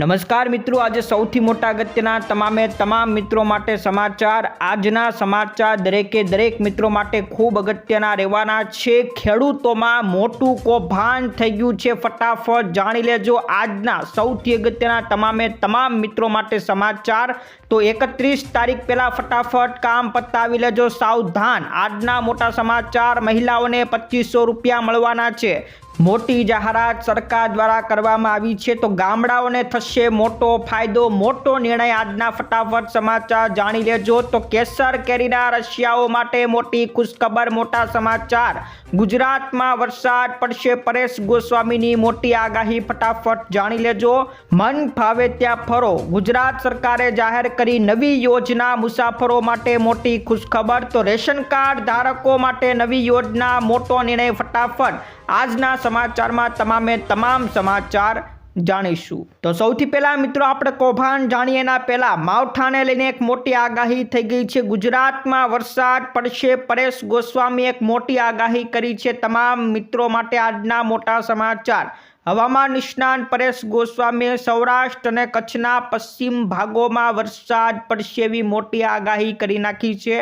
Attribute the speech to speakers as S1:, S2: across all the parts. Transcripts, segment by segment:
S1: નમસ્કાર મિત્રો, આજે સૌથી મોટા અગત્યના તમામે તમામ મિત્રો માટે સમાચાર, આજના સમાચાર દરેકે દરેક મિત્રો માટે ખૂબ અગત્યના રહેવાના છે. ખેડૂતોમાં મોટું કૌભાંડ થઈ ગયું છે. ફટાફટ જાણી લેજો આજના સૌથી અગત્યના તમામે તમામ મિત્રો માટે સમાચાર. તો એકત્રીસ તારીખ પહેલાં ફટાફટ કામ પતાવી લેજો સાવધાન. આજના મોટા સમાચાર, મહિલાઓને પચીસો રૂપિયા મળવાના છે. મોટી જાહેરાત સરકાર દ્વારા કરવામાં આવી છે તો ગામડાઓને થશે મોટો ફાયદો. મોટો નિર્ણય આજના ફટાફટ સમાચાર જાણી લેજો. તો કેસર, કેરીના રશિયાઓ માટે મોટી ખુશખબર, મોટા સમાચાર. ગુજરાતમાં વરસાદ પડશે. પરેશ ગોસ્વામીની મોટી આગાહી ફટાફટ જાણી લેજો. મન ફાવે ત્યાં ફરો. ગુજરાત સરકારે જાહેર કરી નવી યોજના મુસાફરો માટે મોટી ખુશખબર. તો રેશન કાર્ડ ધારકો માટે નવી યોજના. મોટો નિર્ણય ફટાફટ. આજના સમાચારમાં તમામે તમામ સમાચાર જાણીશું. તો સૌથી પહેલાં મિત્રો આપણે કૌભાંડ જાણીએ એના પહેલાં માવઠાને લઈને એક મોટી આગાહી થઈ ગઈ છે. ગુજરાતમાં વરસાદ પડશે, પરેશ ગોસ્વામી એક મોટી આગાહી કરી છે. તમામ મિત્રો માટે આજના મોટા સમાચાર. હવામાન નિષ્ણાંત પરેશ ગોસ્વામીએ સૌરાષ્ટ્ર અને કચ્છના પશ્ચિમ ભાગોમાં વરસાદ પડશે એવી મોટી આગાહી કરી નાખી છે.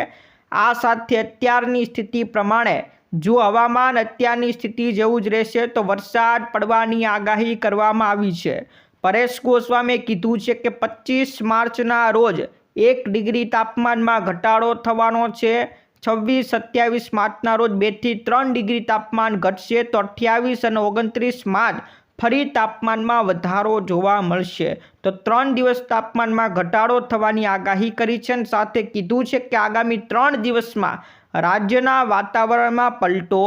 S1: આ સાથે અત્યારની સ્થિતિ પ્રમાણે જો હવામાન અત્યારની સ્થિતિ જેવું જ રહેશે, તો વરસાદ પડવાની આગાહી કરવામાં આવી છે. પરેશ ગોસ્વામીએ કીધું છે કે પચીસ માર્ચના રોજ એક ડિગ્રી તાપમાનમાં ઘટાડો થવાનો છે. છવ્વીસ, સત્યાવીસ માર્ચના રોજ બેથી ત્રણ ડિગ્રી તાપમાન ઘટશે, તો અઠ્યાવીસ અને ઓગણત્રીસ માર્ચ ફરી તાપમાનમાં વધારો જોવા મળશે. તો ત્રણ દિવસ તાપમાનમાં ઘટાડો થવાની આગાહી કરી છે અને સાથે કીધું છે કે આગામી ત્રણ દિવસમાં રાજ્યના વાતાવરણમાં પલટો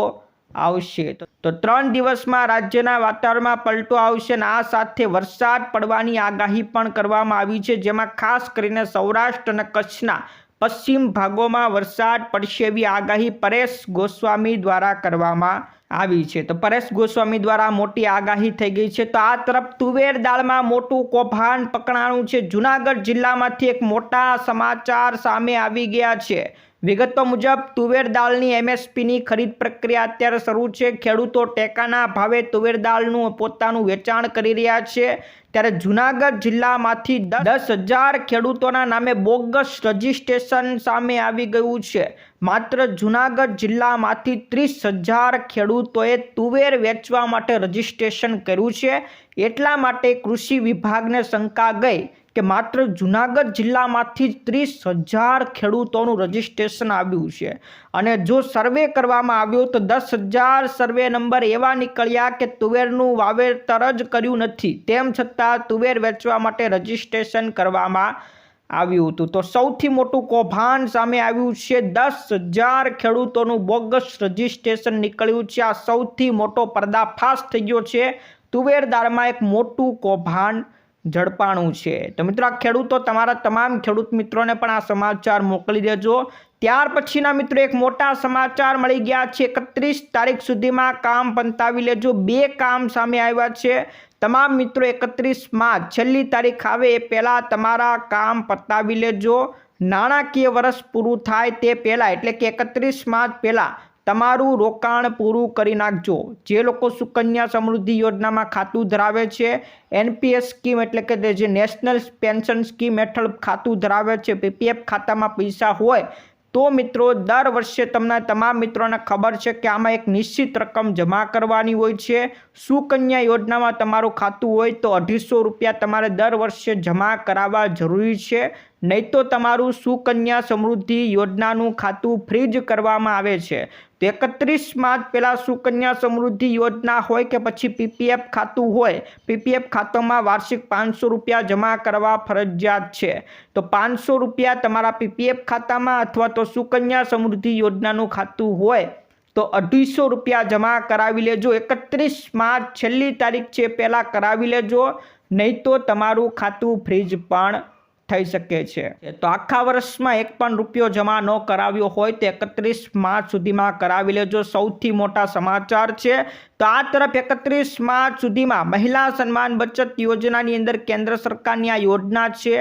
S1: આવશે. તો ત્રણ દિવસમાં રાજ્યના વાતાવરણમાં પલટો આવશે અને આ સાથે વરસાદ પડવાની આગાહી પણ કરવામાં આવી છે. જેમાં ખાસ કરીને સૌરાષ્ટ્ર અને કચ્છના પશ્ચિમ ભાગોમાં વરસાદ પડશે એવી આગાહી પરેશ ગોસ્વામી દ્વારા કરવામાં આવી છે. તો પરેશ ગોસ્વામી દ્વારા મોટી આગાહી થઈ ગઈ છે. તો આ તરફ તુવેર દાળમાં મોટું કૌભાંડ પકડાણું છે. જુનાગઢ જિલ્લામાંથી એક મોટા સમાચાર સામે આવી ગયા છે. વિગતો મુજબ, તુવેર દાળની એમએસપીની ખરીદ પ્રક્રિયા અત્યારે શરૂ છે. ખેડૂતો ટેકાના ભાવે તુવેર દાળનું પોતાનું વેચાણ કરી રહ્યા છે. ત્યારે જુનાગઢ જિલ્લામાંથી દસ હજાર ખેડૂતોના નામે બોગસ રજીસ્ટ્રેશન સામે આવી ગયું છે. માત્ર જુનાગઢ જિલ્લામાંથી ત્રીસ હજાર ખેડૂતોએ તુવેર વેચવા માટે રજીસ્ટ્રેશન કર્યું છે. એટલા માટે કૃષિ વિભાગને શંકા ગઈ. કે માત્ર જુનાગઢ જિલ્લામાંથી જ ત્રીસ હજાર ખેડૂતોનું રજીસ્ટ્રેશન આવ્યું છે. અને જો સર્વે કરવામાં આવ્યો તો દસ હજાર સર્વે નંબર એવા નીકળ્યા કે તુવેરનું વાવેતર જ કર્યું નથી. તેમ છતાં તુવેર વેચવા માટે રજીસ્ટ્રેશન કરવામાં આવ્યું હતું. તો સૌથી મોટું કૌભાંડ સામે આવ્યું છે. દસ હજાર ખેડૂતોનું બોગસ રજીસ્ટ્રેશન નીકળ્યું છે. આ સૌથી મોટો પર્દાફાશ થઈ ગયો છે. તુવેરદારમાં એક મોટું કૌભાંડ ઝડપાણું છે. તો મિત્રો, આ ખેડૂતો તમારા તમામ ખેડૂત મિત્રોને પણ આ સમાચાર મોકલી દેજો. ત્યાર પછીના મિત્રો, એક મોટા સમાચાર મળી ગયા છે. એકત્રીસ તારીખ સુધીમાં કામ પંતાવી લેજો. બે કામ સામે આવ્યા છે. તમામ મિત્રો, એકત્રીસમાં છેલ્લી તારીખ આવે એ પહેલાં તમારા કામ પતાવી લેજો. નાણાકીય વર્ષ પૂરું થાય તે પહેલાં, એટલે કે એકત્રીસમાં જ પહેલાં તમારું રોકાણ પૂરું કરી નાખજો. જે લોકો સુકન્યા સમૃદ્ધિ યોજનામાં ખાતું ધરાવે છે, એનપીએસ સ્કીમ એટલે કે જે નેશનલ પેન્શન સ્કીમ હેઠળ ખાતું ધરાવે છે, પીપીએફ ખાતામાં પૈસા હોય, તો મિત્રો દર વર્ષે તમને તમામ મિત્રોને ખબર છે કે આમાં એક નિશ્ચિત રકમ જમા કરવાની હોય છે. સુકન્યા યોજનામાં તમારું ખાતું હોય તો અઢીસો રૂપિયા તમારે દર વર્ષે જમા કરાવવા જરૂરી છે. નહીં તો તમારું સુકન્યા સમૃદ્ધિ યોજનાનું ખાતું ફ્રીજ કરવામાં આવે છે. તો એકત્રીસ માર્ચ પહેલાં સુકન્યા સમૃદ્ધિ યોજના હોય કે પછી પીપીએફ ખાતું હોય, પીપીએફ ખાતામાં વાર્ષિક પાંચસો રૂપિયા જમા કરવા ફરજિયાત છે. તો પાંચસો રૂપિયા તમારા પીપીએફ ખાતામાં અથવા તો સુકન્યા સમૃદ્ધિ યોજનાનું ખાતું હોય, તો અઢીસો રૂપિયા જમા કરાવી લેજો. એકત્રીસ માર્ચ છેલ્લી તારીખ છે, પહેલાં કરાવી લેજો. નહીં તો તમારું ખાતું ફ્રીજ પણ થઈ શકે છે. તો આખા વર્ષમાં એક પણ રૂપિયો જમા ન કરાવ્યો હોય તો એકત્રીસ માર્ચ સુધીમાં કરાવી લેજો. સૌથી મોટા સમાચાર છે તો આ તરફ એકત્રીસ માર્ચ સુધીમાં મહિલા સન્માન બચત યોજનાની અંદર કેન્દ્ર સરકારની આ યોજના છે.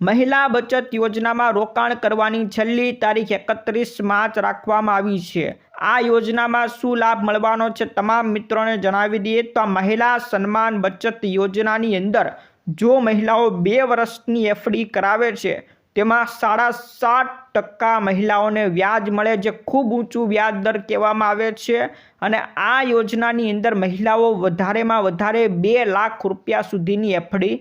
S1: મહિલા બચત યોજનામાં રોકાણ કરવાની છેલ્લી તારીખ એકત્રીસ માર્ચ રાખવામાં આવી છે. આ યોજનામાં શું લાભ મળવાનો છે તમામ મિત્રોને જણાવી દઈએ. તો આ મહિલા સન્માન બચત યોજનાની અંદર જો મહિલાઓ બે વર્ષની એફડી કરાવે છે, તેમાં સાડા સાત ટકા મહિલાઓને વ્યાજ મળે જે ખૂબ ઊંચું વ્યાજ દર કહેવામાં આવે છે. અને આ યોજનાની અંદર મહિલાઓ વધારેમાં વધારે બે લાખ રૂપિયા સુધીની એફડી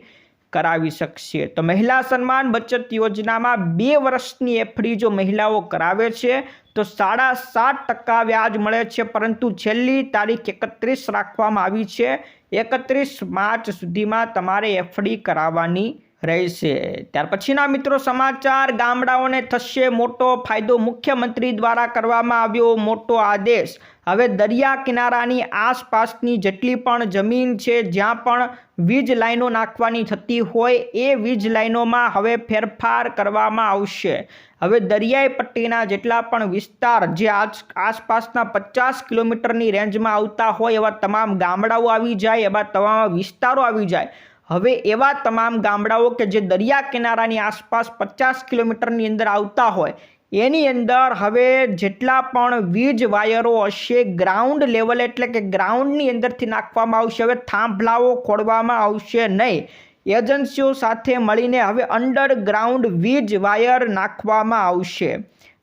S1: કરાવી શકશે. તો મહિલા સન્માન બચત યોજનામાં બે વર્ષની એફડી જો મહિલાઓ કરાવે છે, તો સાડા સાત ટકા વ્યાજ મળે છે, પરંતુ છેલ્લી તારીખ એકત્રીસ રાખવામાં આવી છે. એકત્રીસ માર્ચ સુધીમાં તમારે એફડી કરાવવાની રહેશે. ત્યાર પછીના મિત્રો સમાચાર, ગામડાઓને થશે મોટો ફાયદો. મુખ્યમંત્રી દ્વારા કરવામાં આવ્યો મોટો આદેશ. હવે દરિયા કિનારાની આસપાસની જેટલી પણ જમીન છે, જ્યાં પણ વીજ લાઈનો નાખવાની થતી હોય, એ વીજ લાઈનોમાં હવે ફેરફાર કરવામાં આવશે. હવે દરિયાઈ પટ્ટીના જેટલા પણ વિસ્તાર જે આજ આસપાસના પચાસ કિલોમીટરની રેન્જમાં આવતા હોય, એવા તમામ ગામડાઓ આવી જાય, એવા તમામ વિસ્તારો આવી જાય. હવે એવા તમામ ગામડાઓ કે જે દરિયા કિનારાની આસપાસ પચાસ કિલોમીટરની અંદર આવતા હોય એની અંદર હવે જેટલા પણ વીજ વાયરો હશે ગ્રાઉન્ડ લેવલ એટલે કે ગ્રાઉન્ડની અંદરથી નાખવામાં આવશે, હવે થાંભલાઓ ખોડવામાં આવશે નહીં. એજન્સીઓ સાથે મળીને હવે અંડરગ્રાઉન્ડ વીજ વાયર નાખવામાં આવશે.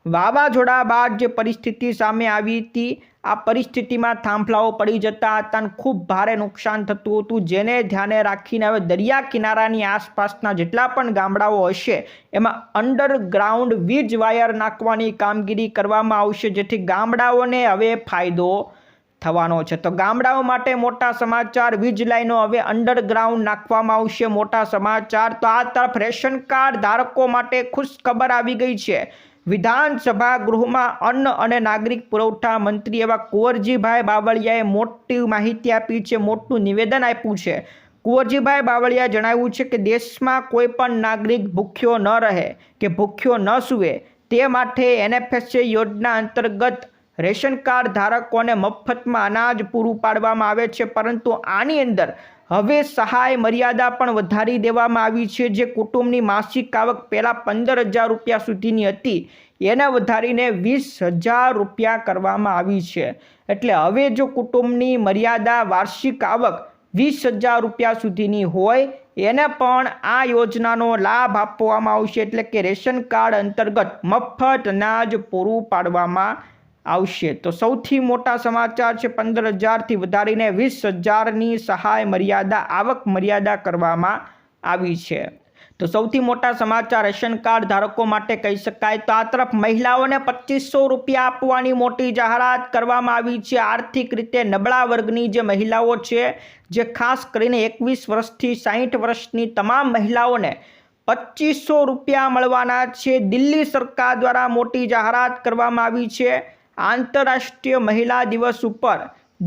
S1: વાવાઝોડા બાદ જે પરિસ્થિતિ સામે આવી હતી, આ પરિસ્થિતિમાં થાંભલાઓ પડી જતા હતા અને ખૂબ ભારે નુકસાન થતું હતું. જેને ધ્યાને રાખીને હવે દરિયા કિનારાની આસપાસના જેટલા પણ ગામડાઓ હશે, એમાં અંડરગ્રાઉન્ડ વીજ વાયર નાખવાની કામગીરી કરવામાં આવશે, જેથી ગામડાઓને હવે ફાયદો થવાનો છે. તો ગામડાઓ માટે મોટા સમાચાર, વીજ લાઈનો હવે અંડરગ્રાઉન્ડ નાખવામાં આવશે, મોટા સમાચાર. તો આ તરફ રેશન કાર્ડ ધારકો માટે ખુશ ખબર આવી ગઈ છે. વિધાનસભા ગૃહમાં અન્ન અને નાગરિક પુરવઠા મંત્રી એવા કુંવરજીભાઈ બાવળિયાએ મોટી માહિતી આપી છે, મોટું નિવેદન આપ્યું છે. કુંવરજીભાઈ બાવળિયાએ જણાવ્યું છે કે દેશમાં કોઈ પણ નાગરિક ભૂખ્યો ન રહે કે ભૂખ્યો ન સૂવે તે માટે એનએફએસએ યોજના અંતર્ગત રેશન કાર્ડ ધારકોને મફતમાં અનાજ પૂરું પાડવામાં આવે છે, પરંતુ આની અંદર હવે સહાય મર્યાદા પણ વધારી દેવામાં આવી છે. જે કુટુંબની માસિક આવક પહેલાં પંદર હજાર રૂપિયા સુધીની હતી, એને વધારીને વીસ હજાર રૂપિયા કરવામાં આવી છે. એટલે હવે જો કુટુંબની મર્યાદા વાર્ષિક આવક વીસ હજાર રૂપિયા સુધીની હોય, એને પણ આ યોજનાનો લાભ આપવામાં આવશે. એટલે કે રેશન કાર્ડ અંતર્ગત મફત અનાજ પૂરું પાડવામાં આવશે. તો સૌથી મોટા સમાચાર છે પંદર હજારથી વધારીને વીસ હજારની સહાય મર્યાદા, આવક મર્યાદા કરવામાં આવી છે. તો સૌથી મોટા સમાચાર, રેશન કાર્ડ ધારકો માટે કહી શકાય તો આ તરફ મહિલાઓને પચીસો રૂપિયા આપવાની મોટી જાહેરાત કરવામાં આવી છે. આર્થિક રીતે નબળા વર્ગની જે મહિલાઓ છે, જે ખાસ કરીને એકવીસ વર્ષથી સાહીઠ વર્ષની તમામ મહિલાઓને પચીસો રૂપિયા મળવાના છે. દિલ્હી સરકાર દ્વારા મોટી જાહેરાત કરવામાં આવી છે. આંતરરાષ્ટ્રીય મહિલા દિવસ ઉપર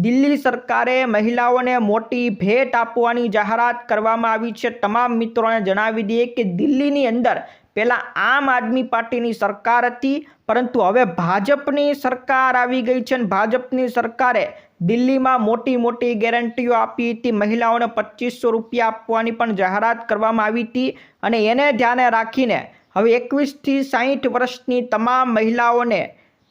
S1: દિલ્હી સરકારે મહિલાઓને મોટી ભેટ આપવાની જાહેરાત કરવામાં આવી છે. તમામ મિત્રોને જણાવી દઈએ કે દિલ્હીની અંદર પહેલાં આમ આદમી પાર્ટીની સરકાર હતી, પરંતુ હવે ભાજપની સરકાર આવી ગઈ છે અને ભાજપની સરકારે દિલ્હીમાં મોટી મોટી ગેરંટીઓ આપી હતી. મહિલાઓને પચીસો રૂપિયા આપવાની પણ જાહેરાત કરવામાં આવી હતી અને એને ધ્યાને રાખીને હવે એકવીસથી સાહીઠ વર્ષની તમામ મહિલાઓને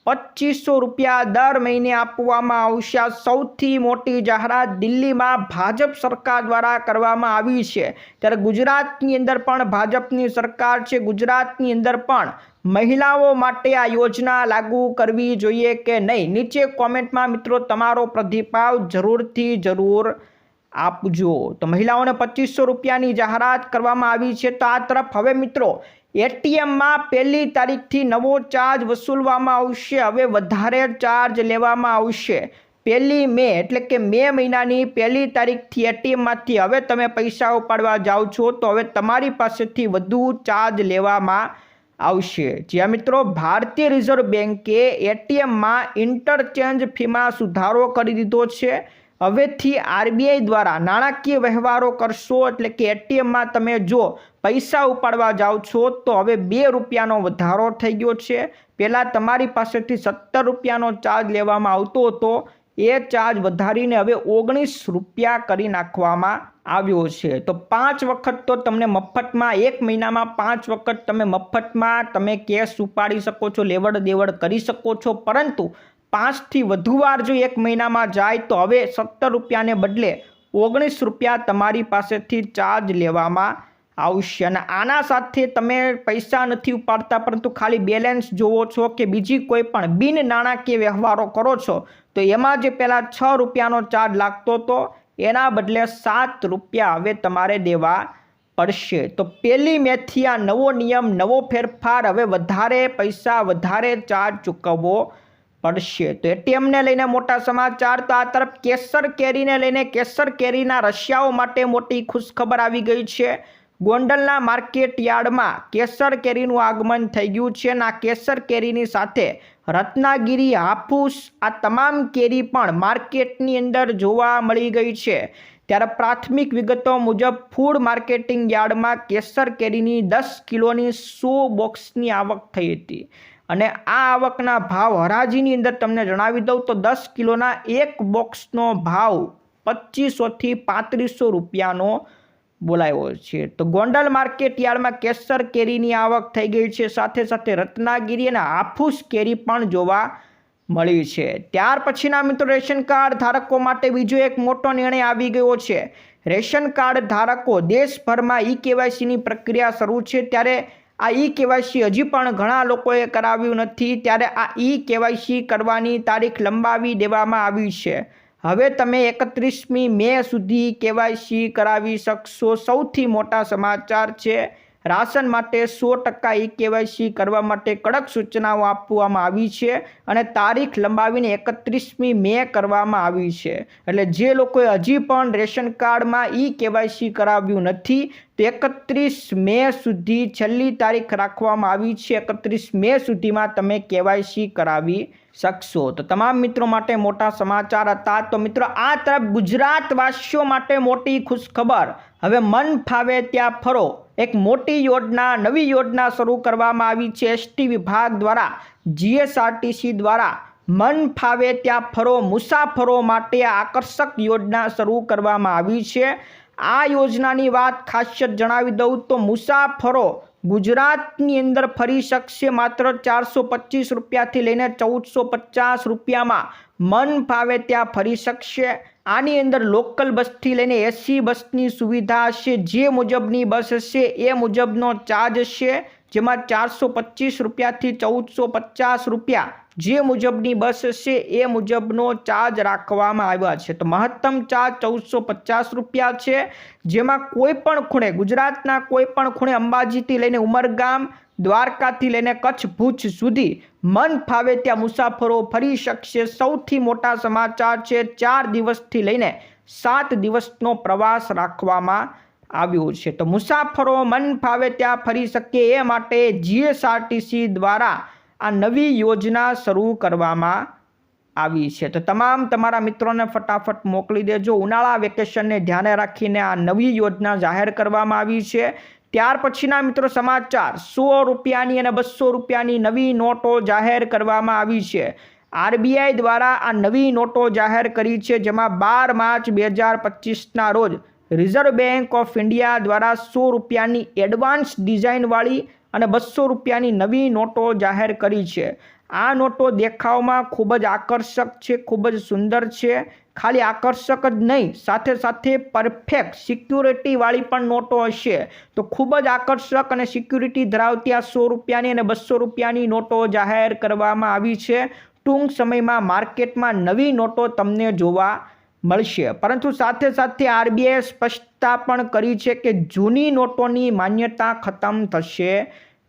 S1: પચીસો રૂપિયા દર મહિને આપવામાં આવશે. સૌથી મોટી જાહેરાત દિલ્હીમાં ભાજપ સરકાર દ્વારા કરવામાં આવી છે. ત્યારે ગુજરાતની અંદર પણ ભાજપની સરકાર છે. ગુજરાતની અંદર પણ મહિલાઓ માટે આ યોજના લાગુ કરવી જોઈએ કે નહીં? નીચે કોમેન્ટમાં મિત્રો તમારો પ્રતિભાવ જરૂરથી જરૂર આપજો. તો મહિલાઓને પચીસો રૂપિયાની જાહેરાત કરવામાં આવી છે. તો આ તરફ હવે મિત્રો એટીએમમાં પહેલી તારીખથી નવો ચાર્જ વસૂલવામાં આવશે. હવે વધારે ચાર્જ લેવામાં આવશે. પહેલી મે એટલે કે મે મહિનાની પહેલી તારીખથી એટીએમમાંથી. હવે તમે પૈસા ઉપાડવા જાઓ છો તો હવે તમારી પાસેથી વધુ ચાર્જ લેવામાં આવશે. જ્યાં મિત્રો ભારતીય રિઝર્વ બેન્કે એટીએમમાં ઇન્ટરચેન્જ ફીમાં સુધારો કરી દીધો છે. હવેથી આરબીઆઈ દ્વારા નાણાકીય વ્યવહારો કરશો એટલે કે એટીએમમાં તમે જો પૈસા ઉપાડવા જાઓ છો, તો હવે બે રૂપિયાનો વધારો થઈ ગયો છે. પહેલાં તમારી પાસેથી સત્તર રૂપિયાનો ચાર્જ લેવામાં આવતો હતો. એ ચાર્જ વધારીને હવે ઓગણીસ રૂપિયા કરી નાખવામાં આવ્યો છે. તો પાંચ વખત તો તમને મફતમાં, એક મહિનામાં પાંચ વખત તમે મફતમાં તમે કેશ ઉપાડી શકો છો લેવડ દેવડ કરી શકો છો. પરંતુ પાંચથી વધુ વાર જો એક મહિનામાં જાય તો હવે સત્તર રૂપિયાને બદલે ઓગણીસ રૂપિયા તમારી પાસેથી ચાર્જ લેવામાં આવશે. અને આના સાથે તમે પૈસા નથી ઉપાડતા, પરંતુ ખાલી બેલેન્સ જોવો છો કે બીજી કોઈ પણ બિન નાણાકીય વ્યવહારો કરો છો, તો એમાં જે પહેલાં છ રૂપિયાનો ચાર્જ લાગતો હતો એના બદલે સાત રૂપિયા હવે તમારે દેવા પડશે. તો પહેલી મેથી આ નવો નિયમ, નવો ફેરફાર, હવે વધારે પૈસા, વધારે ચાર્જ ચૂકવવો પડશે. તો એટીએમને લઈને મોટા સમાચાર. તો આ તરફ કેસર કેરીને લઈને કેસર કેરીના રશિયાઓ માટે મોટી ખુશખબર આવી ગઈ છે. ગોંડલના માર્કેટ યાર્ડમાં કેસર કેરીનું આગમન થઈ ગયું છે અને આ કેસર કેરીની સાથે રત્નાગીરી, હાફૂસ, આ તમામ કેરી પણ માર્કેટની અંદર જોવા મળી ગઈ છે. ત્યારે પ્રાથમિક વિગતો મુજબ ફૂડ માર્કેટિંગ યાર્ડમાં કેસર કેરીની દસ કિલોની સો બોક્સની આવક થઈ હતી. અને આ આવકના ભાવ હરાજીની અંદર તમને જણાવી દઉં તો દસ કિલોના એક બોક્સનો ભાવ પચીસોથી પાંત્રીસો રૂપિયાનો બોલાયો છે. તો ગોંડલ માર્કેટ યાર્ડમાં કેસર કેરીની આવક થઈ ગઈ છે. સાથે સાથે રત્નાગીરી અને હાફૂસ કેરી પણ જોવા મળી છે. ત્યાર પછીના મિત્રો રેશન કાર્ડ ધારકો માટે બીજો એક મોટો નિર્ણય આવી ગયો છે. રેશન કાર્ડ ધારકો દેશભરમાં ઈ કેવાયસીની પ્રક્રિયા શરૂ છે. ત્યારે આ ઈ કેવાયસી હજી પણ ઘણા લોકોએ કરાવ્યું નથી. ત્યારે આ ઈ કેવાયસી કરવાની તારીખ લંબાવી દેવામાં આવી છે. હવે તમે એકત્રીસમી મે સુધી કેવાયસી કરાવી શકશો. સૌથી મોટા સમાચાર છે રાશન માટે સો ટકા ઈ કેવાયસી કરવા માટે કડક સૂચનાઓ આપવામાં આવી છે અને તારીખ લંબાવીને એકત્રીસમી મે કરવામાં આવી છે. એટલે જે લોકોએ હજી પણ રેશન કાર્ડમાં ઈ કેવાયસી કરાવ્યું નથી, તો એકત્રીસ મે સુધી છેલ્લી તારીખ રાખવામાં આવી છે. એકત્રીસ મે સુધીમાં તમે કેવાયસી કરાવી શકશો. તો તમામ મિત્રો માટે મોટા સમાચાર હતા. તો મિત્રો, આ તરફ ગુજરાતવાસીઓ માટે મોટી ખુશખબર. હવે મન ફાવે ત્યાં ફરો. એક મોટી યોજના, નવી યોજના શરૂ કરવામાં આવી છે. એસટી વિભાગ દ્વારા, જીએસઆરટીસી દ્વારા મન ફાવે ત્યાં ફરો, મુસાફરો માટે આકર્ષક યોજના શરૂ કરવામાં આવી છે. આ યોજનાની વાત ખાસિયત જણાવી દઉં તો મુસાફરો ગુજરાતની અંદર ફરી શકશે માત્ર ચારસો પચીસ રૂપિયાથી લઈને ચૌદસો પચાસ રૂપિયામાં. મન ફાવે ત્યાં ફરી શકશે. આની અંદર લોકલ બસથી લઈને એસી બસની સુવિધા હશે, જે મુજબની બસ હશે, એ મુજબનો ચાર્જ હશે, જેમાં ચારસો પચીસ રૂપિયાથી ચૌદસો પચાસ રૂપિયા જે મુજબની બસ હશે, એ મુજબનો ચાર્જ રાખવામાં આવ્યા છે. તો મહત્તમ ચાર્જ ચૌદસો પચાસ રૂપિયા છે, જેમાં કોઈ પણ ખૂણે, ગુજરાતના કોઈ પણ ખૂણે અંબાજીથી લઈને ઉમરગામ દ્વારકાથી લઈને કચ્છ ભુજ સુધી મન ફાવે ત્યાં મુસાફરો ફરી શકશે. સૌથી મોટા સમાચાર છે, ચાર દિવસથી લઈને સાત દિવસનો પ્રવાસ રાખવામાં આવ્યો છે. તો મુસાફરો મન ફાવે ત્યાં ફરી શકે એ માટે જીએસઆરટીસી દ્વારા આ નવી યોજના શરૂ કરવામાં આવી છે. તો તમામ તમારા મિત્રોને ફટાફટ મોકલી દેજો. ઉનાળા વેકેશનને ધ્યાને રાખીને આ નવી યોજના જાહેર કરવામાં આવી છે. ત્યાર પછીના મિત્રો સમાચાર, સો રૂપિયાની અને બસો રૂપિયાની નવી નોટો જાહેર કરવામાં આવી છે. આરબીઆઈ દ્વારા આ નવી નોટો જાહેર કરી છે, જેમાં બાર માર્ચ બે હજાર પચીસના રોજ રિઝર્વ બેંક ઓફ ઇન્ડિયા દ્વારા સો રૂપિયાની એડવાન્સ ડિઝાઇનવાળી અને બસો રૂપિયાની નવી નોટો જાહેર કરી છે. આ નોટો દેખાવમાં ખૂબ જ આકર્ષક છે, ખૂબ જ સુંદર છે. ખાલી આકર્ષક જ નહીં, સાથે સાથે પરફેક્ટ સિક્યુરિટીવાળી પણ નોટો હશે. તો ખૂબ જ આકર્ષક અને સિક્યુરિટી ધરાવતી આ સો રૂપિયાની અને બસો રૂપિયાની નોટો જાહેર કરવામાં આવી છે. ટૂંક સમયમાં માર્કેટમાં નવી નોટો તમને જોવા મળશે. પરંતુ સાથે સાથે આરબીઆઈએ સ્પષ્ટતા પણ કરી છે કે જૂની નોટોની માન્યતા ખતમ થશે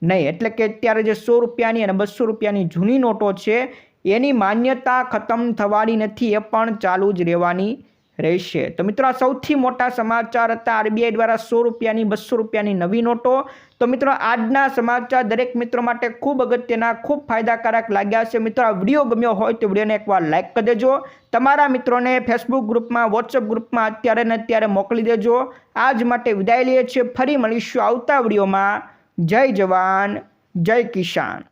S1: નહીં. એટલે કે અત્યારે જે સો રૂપિયાની અને બસો રૂપિયાની જૂની નોટો છે એની માન્યતા ખતમ થવાની નથી, એ પણ ચાલુ જ રહેવાની રહેશે. તો મિત્રો, આ સૌથી મોટા સમાચાર હતા આરબીઆઈ દ્વારા સો રૂપિયાની, બસો રૂપિયાની નવી નોટો. તો મિત્રો, આજના સમાચાર દરેક મિત્રો માટે ખૂબ અગત્યના, ખૂબ ફાયદાકારક લાગ્યા છે. મિત્રો, આ વીડિયો ગમ્યો હોય તો વિડીયોને એકવાર લાઇક કરી દેજો. તમારા મિત્રોને ફેસબુક ગ્રુપમાં વોટ્સઅપ ગ્રુપમાં અત્યારે ને અત્યારે મોકલી દેજો. આજ માટે વિદાય લઈએ છીએ. ફરી મળીશું આવતા વિડીયોમાં. જય જવાન, જય કિસાન.